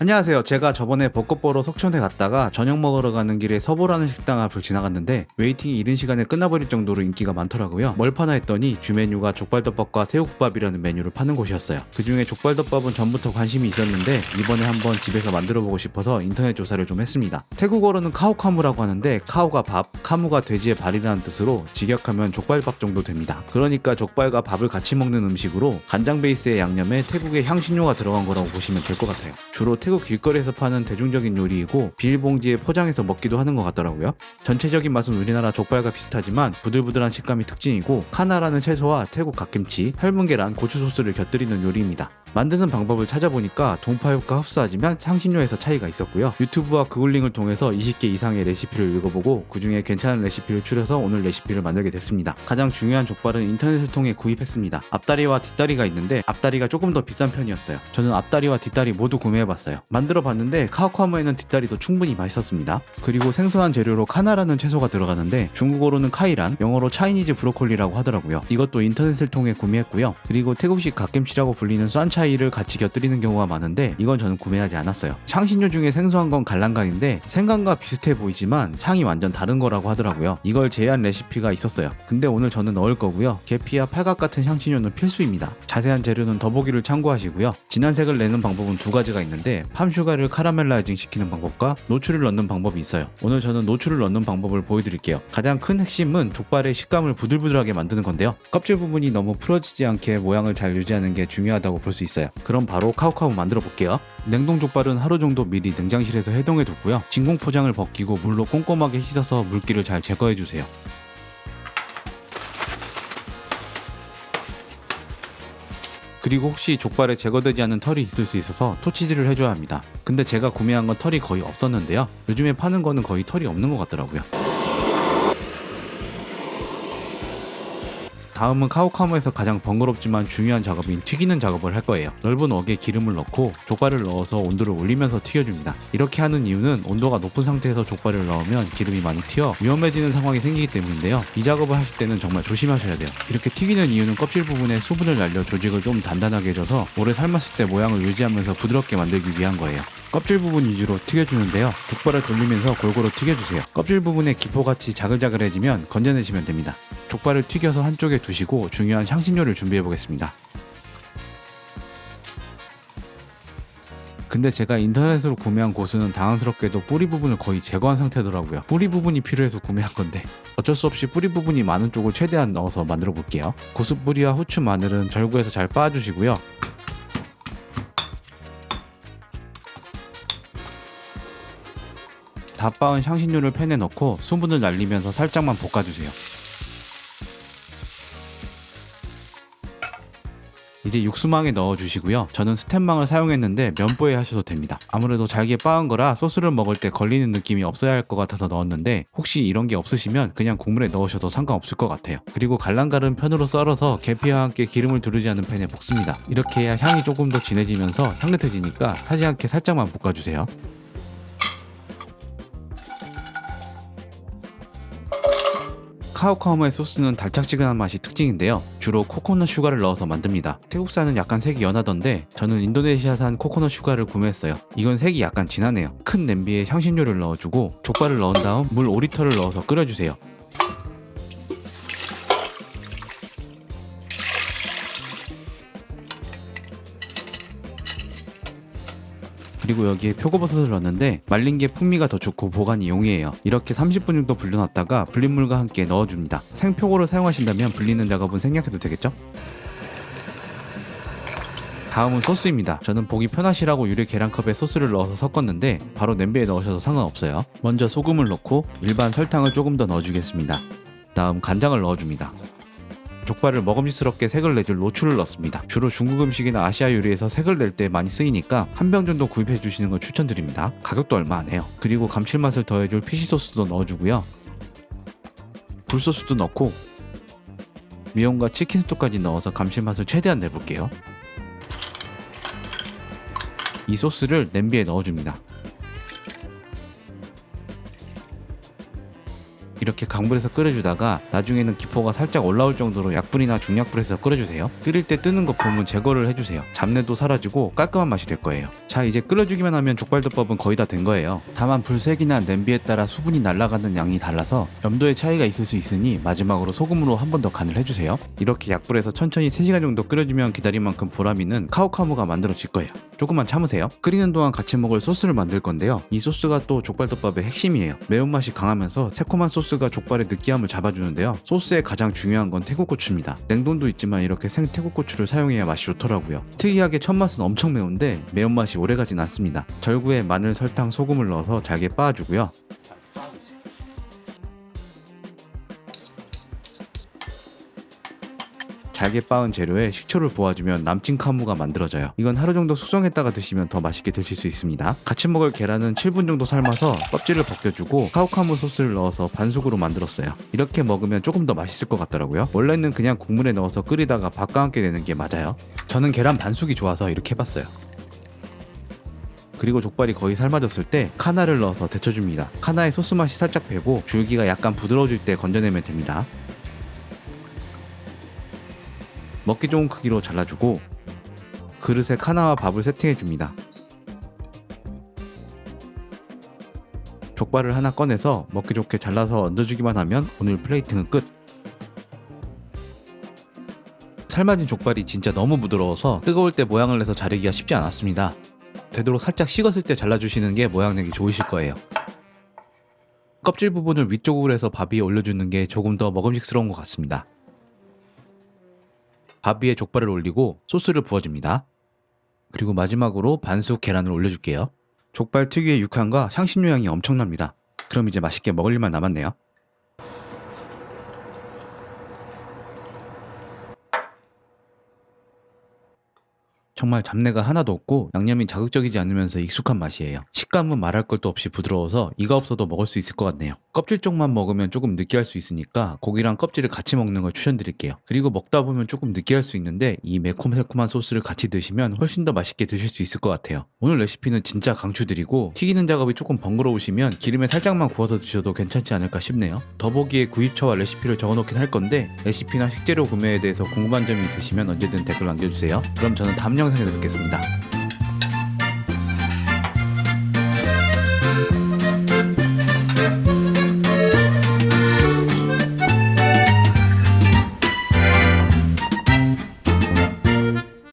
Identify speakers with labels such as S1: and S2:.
S1: 안녕하세요. 제가 저번에 벚꽃 보러 속천에 갔다가 저녁 먹으러 가는 길에 서보라는 식당 앞을 지나갔는데 웨이팅이 이른 시간에 끝나버릴 정도로 인기가 많더라고요. 뭘 파나 했더니 주 메뉴가 족발덮밥과 새우국밥이라는 메뉴를 파는 곳이었어요. 그 중에 족발덮밥은 전부터 관심이 있었는데 이번에 한번 집에서 만들어보고 싶어서 인터넷 조사를 좀 했습니다. 태국어로는 카우카무라고 하는데 카우가 밥, 카무가 돼지의 발이라는 뜻으로 직역하면 족발밥 정도 됩니다. 그러니까 족발과 밥을 같이 먹는 음식으로 간장 베이스의 양념에 태국의 향신료가 들어간 거라고 보시면 될 것 같아요. 주로 태국 길거리에서 파는 대중적인 요리이고 비닐봉지에 포장해서 먹기도 하는 것 같더라고요. 전체적인 맛은 우리나라 족발과 비슷하지만 부들부들한 식감이 특징이고 카나라는 채소와 태국 갓김치, 삶은 계란, 고추 소스를 곁들이는 요리입니다. 만드는 방법을 찾아보니까 동파육과 흡사하지만 향신료에서 차이가 있었고요. 유튜브와 그글링을 통해서 20개 이상의 레시피를 읽어보고 그 중에 괜찮은 레시피를 추려서 오늘 레시피를 만들게 됐습니다. 가장 중요한 족발은 인터넷을 통해 구입했습니다. 앞다리와 뒷다리가 있는데 앞다리가 조금 더 비싼 편이었어요. 저는 앞다리와 뒷다리 모두 구매해봤어요. 만들어봤는데 카오카무에는 뒷다리도 충분히 맛있었습니다. 그리고 생소한 재료로 카나라는 채소가 들어가는데 중국어로는 카이란, 영어로 차이니즈 브로콜리라고 하더라고요. 이것도 인터넷을 통해 구매했고요. 그리고 태국식 갓김치라고 불리는 酸차 이를 같이 곁들이는 경우가 많은데 이건 저는 구매하지 않았어요. 향신료 중에 생소한 건 갈란간인데 생강과 비슷해 보이지만 향이 완전 다른 거라고 하더라고요. 이걸 제한 레시피가 있었어요. 근데 오늘 저는 넣을 거고요. 계피와 팔각 같은 향신료는 필수입니다. 자세한 재료는 더보기를 참고하시고요. 진한 색을 내는 방법은 두 가지가 있는데 팜슈가를 카라멜라이징 시키는 방법과 노출을 넣는 방법이 있어요. 오늘 저는 노출을 넣는 방법을 보여드릴게요. 가장 큰 핵심은 족발의 식감을 부들부들하게 만드는 건데요. 껍질 부분이 너무 풀어지지 않게 모양을 잘 유지하는 게 중요하다고 볼 수 있 어요. 그럼 바로 카우카우 만들어 볼게요. 냉동 족발은 하루 정도 미리 냉장실에서 해동해 뒀고요. 진공 포장을 벗기고 물로 꼼꼼하게 씻어서 물기를 잘 제거해 주세요. 그리고 혹시 족발에 제거되지 않은 털이 있을 수 있어서 토치질을 해줘야 합니다. 근데 제가 구매한 건 털이 거의 없었는데요. 요즘에 파는 거는 거의 털이 없는 것 같더라고요. 다음은 카우카무에서 가장 번거롭지만 중요한 작업인 튀기는 작업을 할 거예요. 넓은 웍에 기름을 넣고 족발을 넣어서 온도를 올리면서 튀겨줍니다. 이렇게 하는 이유는 온도가 높은 상태에서 족발을 넣으면 기름이 많이 튀어 위험해지는 상황이 생기기 때문인데요. 이 작업을 하실 때는 정말 조심하셔야 돼요. 이렇게 튀기는 이유는 껍질 부분에 수분을 날려 조직을 좀 단단하게 해줘서 오래 삶았을 때 모양을 유지하면서 부드럽게 만들기 위한 거예요. 껍질 부분 위주로 튀겨주는데요. 족발을 돌리면서 골고루 튀겨주세요. 껍질 부분에 기포같이 자글자글해지면 건져내시면 됩니다. 족발을 튀겨서 한쪽에 두시고 중요한 향신료를 준비해 보겠습니다. 근데 제가 인터넷으로 구매한 고수는 당황스럽게도 뿌리 부분을 거의 제거한 상태더라고요. 뿌리 부분이 필요해서 구매한 건데 어쩔 수 없이 뿌리 부분이 많은 쪽을 최대한 넣어서 만들어 볼게요. 고수 뿌리와 후추 마늘은 절구해서 잘 빻아주시고요. 다 빻은 향신료를 팬에 넣고 수분을 날리면서 살짝만 볶아주세요. 이제 육수망에 넣어주시고요. 저는 스텐망을 사용했는데 면보에 하셔도 됩니다. 아무래도 잘게 빻은 거라 소스를 먹을 때 걸리는 느낌이 없어야 할 것 같아서 넣었는데 혹시 이런 게 없으시면 그냥 국물에 넣으셔도 상관없을 것 같아요. 그리고 갈랑갈은 편으로 썰어서 계피와 함께 기름을 두르지 않은 팬에 볶습니다. 이렇게 해야 향이 조금 더 진해지면서 향긋해지니까 타지 않게 살짝만 볶아주세요. 카오카오의 소스는 달짝지근한 맛이 특징인데요. 주로 코코넛 슈가를 넣어서 만듭니다. 태국산은 약간 색이 연하던데 저는 인도네시아산 코코넛 슈가를 구매했어요. 이건 색이 약간 진하네요. 큰 냄비에 향신료를 넣어주고 족발을 넣은 다음 물 5리터를 넣어서 끓여주세요. 그리고 여기에 표고버섯을 넣었는데 말린 게 풍미가 더 좋고 보관이 용이해요. 이렇게 30분 정도 불려놨다가 불린 물과 함께 넣어줍니다. 생표고를 사용하신다면 불리는 작업은 생략해도 되겠죠? 다음은 소스입니다. 저는 보기 편하시라고 유리 계량컵에 소스를 넣어서 섞었는데 바로 냄비에 넣으셔도 상관없어요. 먼저 소금을 넣고 일반 설탕을 조금 더 넣어주겠습니다. 다음 간장을 넣어줍니다. 족발을 먹음직스럽게 색을 내줄 노출을 넣습니다. 주로 중국 음식이나 아시아 요리에서 색을 낼 때 많이 쓰이니까 한 병 정도 구입해 주시는 걸 추천드립니다. 가격도 얼마 안 해요. 그리고 감칠맛을 더해줄 피시 소스도 넣어주고요. 굴소스도 넣고 미온과 치킨 스톡까지 넣어서 감칠맛을 최대한 내볼게요. 이 소스를 냄비에 넣어줍니다. 이렇게 강불에서 끓여주다가 나중에는 기포가 살짝 올라올 정도로 약불이나 중약불에서 끓여주세요. 끓일 때 뜨는 거품은 제거를 해주세요. 잡내도 사라지고 깔끔한 맛이 될 거예요. 자 이제 끓여주기만 하면 족발덮밥은 거의 다 된 거예요. 다만 불색이나 냄비에 따라 수분이 날아가는 양이 달라서 염도의 차이가 있을 수 있으니 마지막으로 소금으로 한 번 더 간을 해주세요. 이렇게 약불에서 천천히 3시간 정도 끓여주면 기다린 만큼 보람있는 카우카무가 만들어질 거예요. 조금만 참으세요. 끓이는 동안 같이 먹을 소스를 만들 건데요. 이 소스가 또 족발덮밥의 핵심이에요. 매운맛이 강하면서 새콤한 소스 가 족발의 느끼함을 잡아주는데요. 소스의 가장 중요한 건 태국고추입니다. 냉동도 있지만 이렇게 생 태국고추를 사용해야 맛이 좋더라고요. 특이하게 첫 맛은 엄청 매운데 매운맛이 오래가진 않습니다. 절구에 마늘, 설탕, 소금을 넣어서 잘게 빻아주고요. 잘게 빻은 재료에 식초를 부어주면 남친 카무가 만들어져요. 이건 하루 정도 숙성했다가 드시면 더 맛있게 드실 수 있습니다. 같이 먹을 계란은 7분 정도 삶아서 껍질을 벗겨주고 카우카무 소스를 넣어서 반숙으로 만들었어요. 이렇게 먹으면 조금 더 맛있을 것 같더라고요. 원래는 그냥 국물에 넣어서 끓이다가 밥과 함께 내는 게 맞아요. 저는 계란 반숙이 좋아서 이렇게 해봤어요. 그리고 족발이 거의 삶아졌을 때 카나를 넣어서 데쳐줍니다. 카나의 소스 맛이 살짝 배고 줄기가 약간 부드러워질 때 건져내면 됩니다. 먹기 좋은 크기로 잘라주고 그릇에 카나와 밥을 세팅해 줍니다. 족발을 하나 꺼내서 먹기 좋게 잘라서 얹어주기만 하면 오늘 플레이팅은 끝. 삶아진 족발이 진짜 너무 부드러워서 뜨거울 때 모양을 내서 자르기가 쉽지 않았습니다. 되도록 살짝 식었을 때 잘라주시는 게 모양 내기 좋으실 거예요. 껍질 부분을 위쪽으로 해서 밥 위에 올려주는 게 조금 더 먹음직스러운 것 같습니다. 밥 위에 족발을 올리고 소스를 부어줍니다. 그리고 마지막으로 반숙 계란을 올려줄게요. 족발 특유의 육향과 향신료 향이 엄청납니다. 그럼 이제 맛있게 먹을 일만 남았네요. 정말 잡내가 하나도 없고 양념이 자극적이지 않으면서 익숙한 맛이에요. 식감은 말할 것도 없이 부드러워서 이가 없어도 먹을 수 있을 것 같네요. 껍질 쪽만 먹으면 조금 느끼할 수 있으니까 고기랑 껍질을 같이 먹는 걸 추천드릴게요. 그리고 먹다 보면 조금 느끼할 수 있는데 이 매콤새콤한 소스를 같이 드시면 훨씬 더 맛있게 드실 수 있을 것 같아요. 오늘 레시피는 진짜 강추드리고 튀기는 작업이 조금 번거로우시면 기름에 살짝만 구워서 드셔도 괜찮지 않을까 싶네요. 더보기에 구입처와 레시피를 적어놓긴 할 건데 레시피나 식재료 구매에 대해서 궁금한 점이 있으시면 언제든 댓글 남겨주세요. 그럼 저는 다음 영 상에 뵙겠습니다.